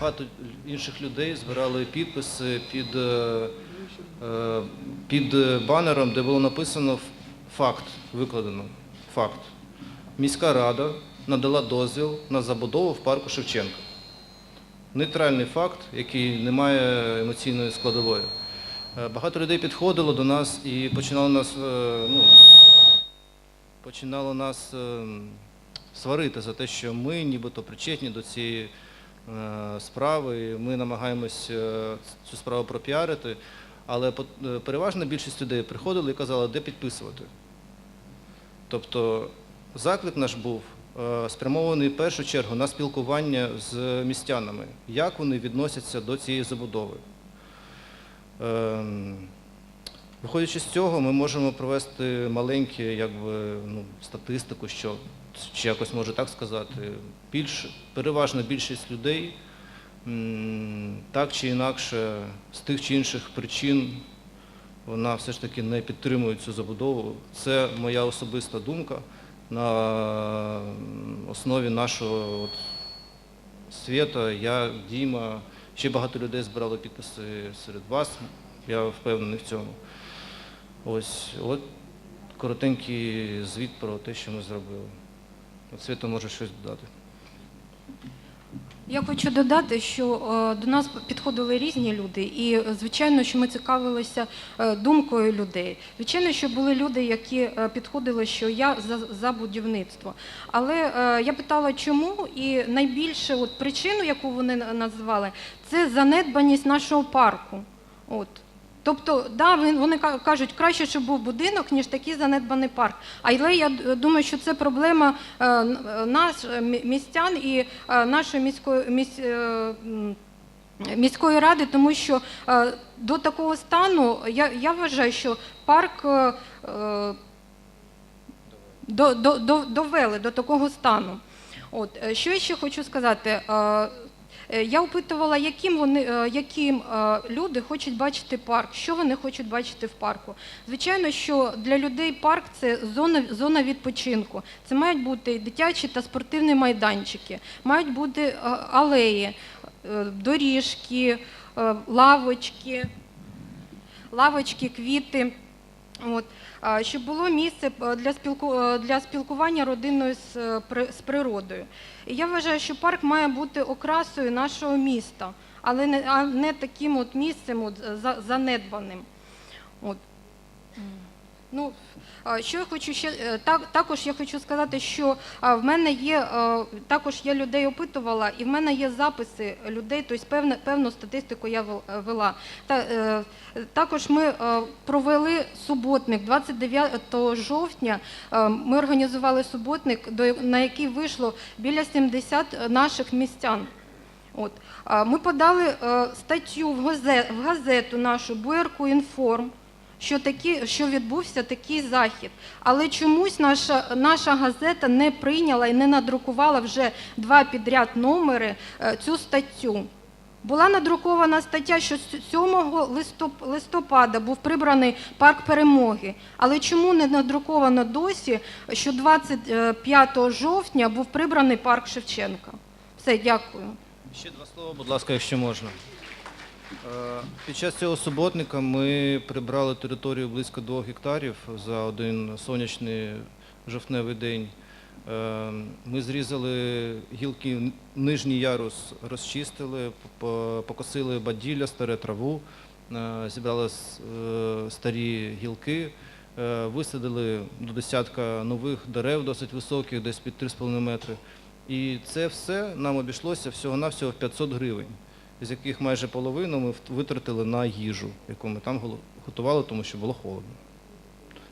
Багато інших людей збирали підписи під, е, е, під банером, де було написано факт, викладено. Факт. Міська рада надала дозвіл на забудову в парку Шевченка. Нейтральний факт, який не має емоційної складової. Е, Багато людей підходило до нас і починало нас, е, ну, починало нас е, сварити за те, що ми нібито причетні до цієї справи. і Ми намагаємось е, цю справу пропіарити, але переважна більшість людей приходили і казали, де підписувати. Тобто заклик наш був спрямований в першу чергу на спілкування з містянами, як вони відносяться до цієї забудови. Ем, Виходячи з цього, ми можемо провести маленьку ну, статистику, що чи якось можу так сказати, більш, переважна більшість людей так чи інакше з тих чи інших причин вона все ж таки не підтримує цю забудову. Це моя особиста думка на основі нашого от, свята. Я, Діма, ще багато людей збирали підписи серед вас. Я впевнений в цьому. Ось, от коротенький звіт про те, що ми зробили. От Свята може щось додати. Я хочу додати, що е, до нас підходили різні люди, і звичайно, що ми цікавилися е, думкою людей. Звичайно, що були люди, які е, підходили, що я за, за будівництво. Але я питала, чому, і найбільше от причину, яку вони на- назвали, це занедбаність нашого парку. От. Тобто, да, вони кажуть, краще, щоб був будинок, ніж такий занедбаний парк. Але я думаю, що це проблема е, е, нас, е, містян і нашої міської місь, міської ради, тому що до такого стану я, я вважаю, що парк до, до, до, довели до такого стану. От що я ще хочу сказати. Е, Я опитувала, яким вони е, яким е, люди хочуть бачити парк, що вони хочуть бачити в парку. Звичайно, що для людей парк це зона, зона відпочинку. Це мають бути дитячі та спортивні майданчики, мають бути алеї, доріжки, лавочки, лавочки, квіти. От. Щоб було місце е, для, спілку... е, для спілкування родиною з, е, з природою. І я вважаю, що парк має бути окрасою нашого міста, але не, а не таким от місцем от, занедбаним. От. Ну, що я хочу ще е, так, також я хочу сказати, що в мене є е, також я людей опитувала, і в мене є записи людей, тобто певне, певну статистику я е, вела. Та, також ми провели суботник 29 жовтня. Ми організували суботник, на який вийшло біля 70 наших містян. От. Ми подали статтю в газету нашу «Буерку Інформ», що, такі, що відбувся такий захід. Але чомусь наша, наша газета не прийняла і не надрукувала вже два підряд номери е, цю статтю. Була надрукована стаття, що з 7 листопада був прибраний парк перемоги. Але чому не надруковано досі, що 25 жовтня був прибраний парк Шевченка? Все, дякую. Ще два слова, будь ласка, якщо можна. Е, Під час цього суботника ми прибрали територію близько двох гектарів за один сонячний жовтневий день. Е, Ми зрізали гілки, нижній ярус розчистили, покосили баділля, старе траву, е, зібрали старі гілки, висадили до десятка нових дерев, досить високих, десь під 3,5 метри. І це все нам обійшлося всього-навсього в 500 гривень, з яких майже половину ми витратили на їжу, яку ми там готували, тому що було холодно.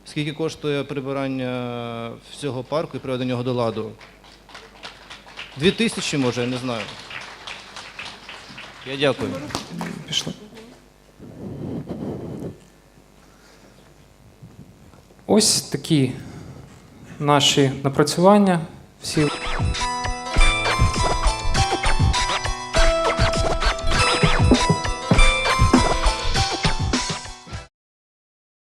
Скільки коштує прибирання всього парку і приведення його до ладу? Дві тисячі, може, я не знаю. Я дякую. Пішли. Ось такі наші напрацювання. Всі